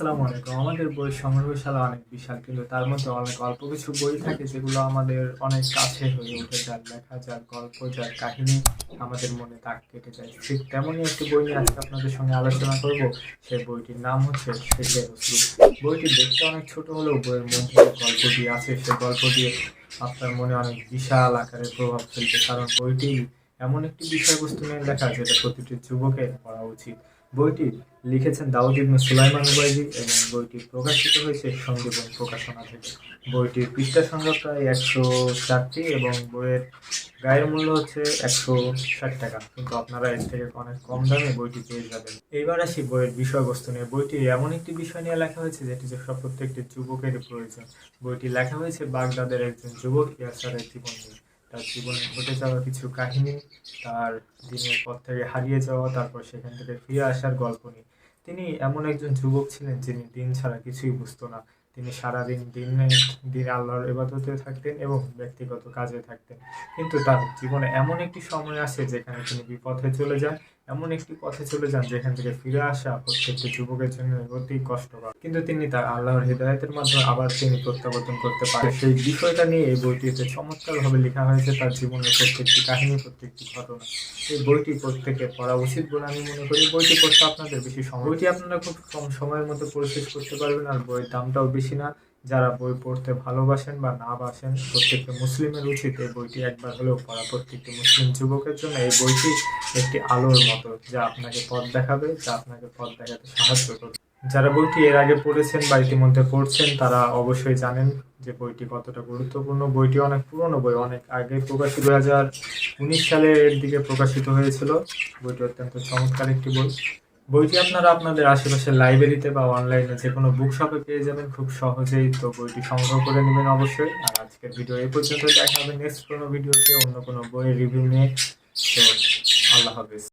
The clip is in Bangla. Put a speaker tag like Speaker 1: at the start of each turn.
Speaker 1: আসসালামু আলাইকুম। আমাদের বই সংগ্রহশালা অনেক বিশাল, কিন্তু তার মধ্যে অনেক অল্প কিছু বই থাকে যেগুলো আমাদের অনেক কাছে হয়ে উঠে যার লেখা, যার গল্প, যার কাহিনী আমাদের মনে দাগ কেটে যায়। ঠিক তেমনই একটি বই নিয়ে আজকে আপনাদের সঙ্গে আলোচনা করব। সেই বইটির নাম হচ্ছে শেখের রসুল। বইটি দেখতে অনেক ছোট হলেও বইয়ের মধ্যে গল্পটি আছে সেই গল্পটি আপনার মনে অনেক বিশাল আকারে প্রভাব ফেলছে কারণ বইটি এমন একটি বিষয়বস্তু নিয়ে লেখা যেটা প্রতিটি যুবকের পড়া উচিত। বইটি লিখেছেন দাউদ ইবনে সুলাইমান উবাইদি এবং বইটি প্রকাশিত হয়েছে সঙ্গীবন প্রকাশনা থেকে। বইটির পৃষ্ঠা সংখ্যা প্রায় একশো চারটি এবং বইয়ের গায়ের মূল্য হচ্ছে একশো ষাট টাকা। কিন্তু আপনারা এর থেকে অনেক কম দামে বইটি পেয়ে যাবেন। এইবার আসি বইয়ের বিষয়বস্তু নিয়ে। বইটি এমন একটি বিষয় নিয়ে লেখা হয়েছে, যেটি সব প্রত্যেকটি যুবকেরই প্রয়োজন। বইটি লেখা হয়েছে বাগদাদের একজন যুবক, ইয়াসারের জীবন নিয়ে। তার জীবনে ঘটে যাওয়া কিছু কাহিনী, তার দিনের পর থেকে হারিয়ে যাওয়া, তারপর সেখান থেকে ফিরে আসার গল্প নিয়ে। তিনি এমন একজন যুবক ছিলেন যিনি দিন ছাড়া কিছুই বুঝতো না। তিনি সারাদিন দিন দিন আল্লাহর এবাদতে থাকতেন এবং ব্যক্তিগত কাজে থাকতেন। কিন্তু তার জীবনে এমন একটি সময় আসে যেখানে তিনি বিপথে চলে যান এমন একটি পথে চলে যান যেখান থেকে ফিরে আসা প্রত্যেকটি যুবকের জন্য অতি কষ্টকর। কিন্তু তিনি তার আল্লাহর হৃদায়তের মাধ্যমে আবার তিনি প্রত্যাবর্তন করতে পারেন। সেই বিষয়টা নিয়ে এই বইটিতে চমৎকারভাবে লেখা হয়েছে তার জীবনের প্রত্যেকটি কাহিনী, প্রত্যেকটি ঘটনা। এই বইটি প্রত্যেকে পড়া উচিত বলে আমি মনে করি। বইটি পড়তে আপনাদের বেশি সময় বইটি আপনারা খুব কম সময়ের মধ্যে পড়ে শেষ করতে পারবেন আর বইয়ের দামটাও বেশি না। যারা বই পড়তে ভালোবাসেন বা না বাসেন, প্রত্যেকটি মুসলিমের উচিত এই বইটি একবার হলেও পড়া। প্রত্যেকটি মুসলিম যুবকের জন্য এই বইটি একটি আলোর মতো যা আপনাকে পথ দেখাবে, যা আপনাকে পথ দেখাতে সাহায্য করবে। যারা বইটি এর আগে পড়েছেন বা ইতিমধ্যে পড়ছেন, তারা অবশ্যই জানেন যে বইটি কতটা গুরুত্বপূর্ণ। বইটি অনেক পুরনো বই, অনেক আগে প্রকাশিত দু হাজার উনিশ সালের দিকে প্রকাশিত হয়েছিল। বইটি অত্যন্ত চমৎকার একটি বই। বইটি আপনারা আপনাদের আশেপাশের লাইব্রেরিতে বা অনলাইনে যে কোনো বুক শপে পেয়ে যাবেন, খুব সহজেই তো বইটি সংগ্রহ করে নেবেন অবশ্যই। আর আজকের ভিডিও এই পর্যন্ত দেখা হবে নেক্সট কোনো ভিডিওতে অন্য কোনো বইয়ের রিভিউ নিয়ে। তো, আল্লাহ হাফেজ।